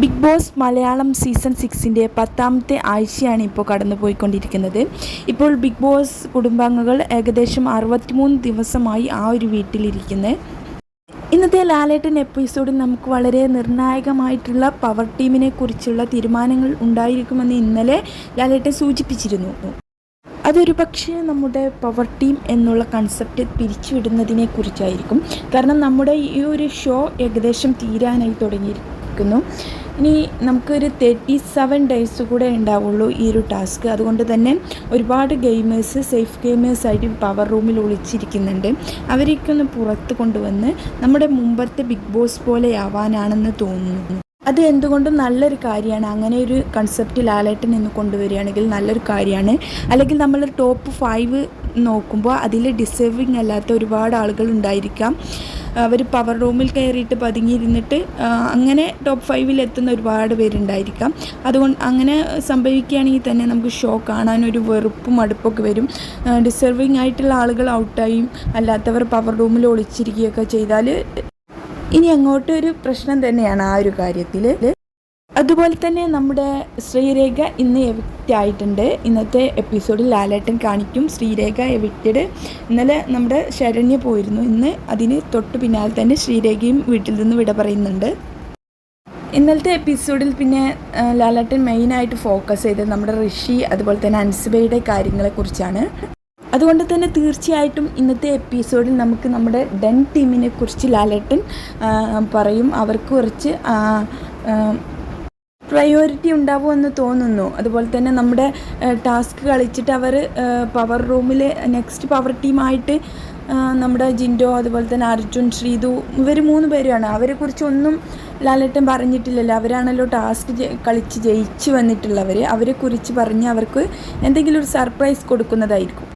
Big Boss Malayalam season സിക്സിന്റെ പത്താമത്തെ ആഴ്ചയാണ് ഇപ്പോൾ കടന്നു പോയിക്കൊണ്ടിരിക്കുന്നത് ഇപ്പോൾ ബിഗ് ബോസ് കുടുംബാംഗങ്ങൾ ഏകദേശം അറുപത്തിമൂന്ന് ദിവസമായി ആ ഒരു വീട്ടിലിരിക്കുന്നത് ഇന്നത്തെ ലാലേട്ടൻ എപ്പിസോഡിൽ നമുക്ക് വളരെ നിർണായകമായിട്ടുള്ള പവർ ടീമിനെ കുറിച്ചുള്ള തീരുമാനങ്ങൾ ഉണ്ടായിരിക്കുമെന്ന് ഇന്നലെ ലാലേട്ടൻ സൂചിപ്പിച്ചിരുന്നു. അതൊരു പക്ഷേ നമ്മുടെ പവർ ടീം എന്നുള്ള കൺസെപ്റ്റ് പിരിച്ചുവിടുന്നതിനെ കുറിച്ചായിരിക്കും. കാരണം നമ്മുടെ ഈ ഒരു ഷോ ഏകദേശം തീരാനായി തുടങ്ങിയിരിക്കുന്നു. ഇനി നമുക്കൊരു തേർട്ടി സെവൻ ഡേയ്സ് കൂടെ ഉണ്ടാവുള്ളൂ ഈ ഒരു ടാസ്ക് അതുകൊണ്ട് തന്നെ ഒരുപാട് ഗെയിമേഴ്സ് സേഫ് ഗെയിമേഴ്സായിട്ട് പവർ റൂമിൽ ഒളിച്ചിരിക്കുന്നുണ്ട്. അവരെയൊക്കെ ഒന്ന് പുറത്ത് കൊണ്ടുവന്ന് നമ്മുടെ മുമ്പത്തെ ബിഗ് ബോസ് പോലെ ആവാനാണെന്ന് തോന്നുന്നു. അത് എന്തുകൊണ്ടും നല്ലൊരു കാര്യമാണ്. അങ്ങനെ ഒരു കൺസെപ്റ്റ് ലാലേട്ടൻ നിന്ന് കൊണ്ടുവരികയാണെങ്കിൽ നല്ലൊരു കാര്യമാണ്. അല്ലെങ്കിൽ നമ്മൾ ടോപ്പ് ഫൈവ് നോക്കുമ്പോൾ അതിൽ ഡിസേർവിങ് അല്ലാത്ത ഒരുപാട് ആളുകൾ ഉണ്ടായിരിക്കാം. അവർ പവർ റൂമിൽ കയറിയിട്ട് പതുങ്ങിയിരുന്നിട്ട് അങ്ങനെ ടോപ്പ് ഫൈവിൽ എത്തുന്ന ഒരുപാട് പേരുണ്ടായിരിക്കാം. അതുകൊണ്ട് അങ്ങനെ സംഭവിക്കുകയാണെങ്കിൽ തന്നെ നമുക്ക് ഷോ കാണാൻ ഒരു വെറുപ്പും അടുപ്പൊക്കെ വരും. ഡിസർവിങ് ആയിട്ടുള്ള ആളുകൾ ഔട്ടായും അല്ലാത്തവർ പവർ റൂമിൽ ഒളിച്ചിരിക്കുകയൊക്കെ ചെയ്താൽ ഇനി അങ്ങോട്ട് ഒരു പ്രശ്നം തന്നെയാണ് ആ ഒരു കാര്യത്തിൽ അതുപോലെ തന്നെ നമ്മുടെ ശ്രീരേഖ ഇന്ന് എവിക്റ്റ് ആയിട്ടുണ്ട് ഇന്നത്തെ എപ്പിസോഡിൽ ലാലേട്ടൻ കാണിക്കും ശ്രീരേഖ എവിക്റ്റഡ്. ഇന്നലെ നമ്മുടെ ശരണ്യ പോയിരുന്നു. ഇന്ന് അതിന് തൊട്ട് പിന്നാലെ തന്നെ ശ്രീരേഖയും വീട്ടിൽ നിന്ന് വിട പറയുന്നുണ്ട്. ഇന്നലത്തെ എപ്പിസോഡിൽ പിന്നെ ലാലേട്ടൻ മെയിനായിട്ട് ഫോക്കസ് ചെയ്തത് നമ്മുടെ ഋഷി അതുപോലെ തന്നെ അൻസുബയുടെ കാര്യങ്ങളെക്കുറിച്ചാണ് അതുകൊണ്ട് തന്നെ തീർച്ചയായിട്ടും ഇന്നത്തെ എപ്പിസോഡിൽ നമുക്ക് നമ്മുടെ ഡെൻ ടീമിനെ കുറിച്ച് ലാലേട്ടൻ പറയും. അവർക്ക് കുറച്ച് പ്രയോറിറ്റി ഉണ്ടാവുമെന്ന് തോന്നുന്നു. അതുപോലെ തന്നെ നമ്മുടെ ടാസ്ക് കളിച്ചിട്ട് അവർ പവർ റൂമിൽ നെക്സ്റ്റ് പവർ ടീമായിട്ട് നമ്മുടെ ജിൻഡോ അതുപോലെ തന്നെ അർജുൻ ശ്രീതു ഇവർ മൂന്ന് പേരുമാണ്. അവരെ കുറിച്ച് ഒന്നും ലാലേട്ടൻ പറഞ്ഞിട്ടില്ലല്ലോ. അവരാണല്ലോ ടാസ്ക് കളിച്ച് ജയിച്ചു വന്നിട്ടുള്ളവർ അവരെ കുറിച്ച് പറഞ്ഞ് അവർക്ക് എന്തെങ്കിലും ഒരു സർപ്രൈസ് കൊടുക്കുന്നതായിരിക്കും.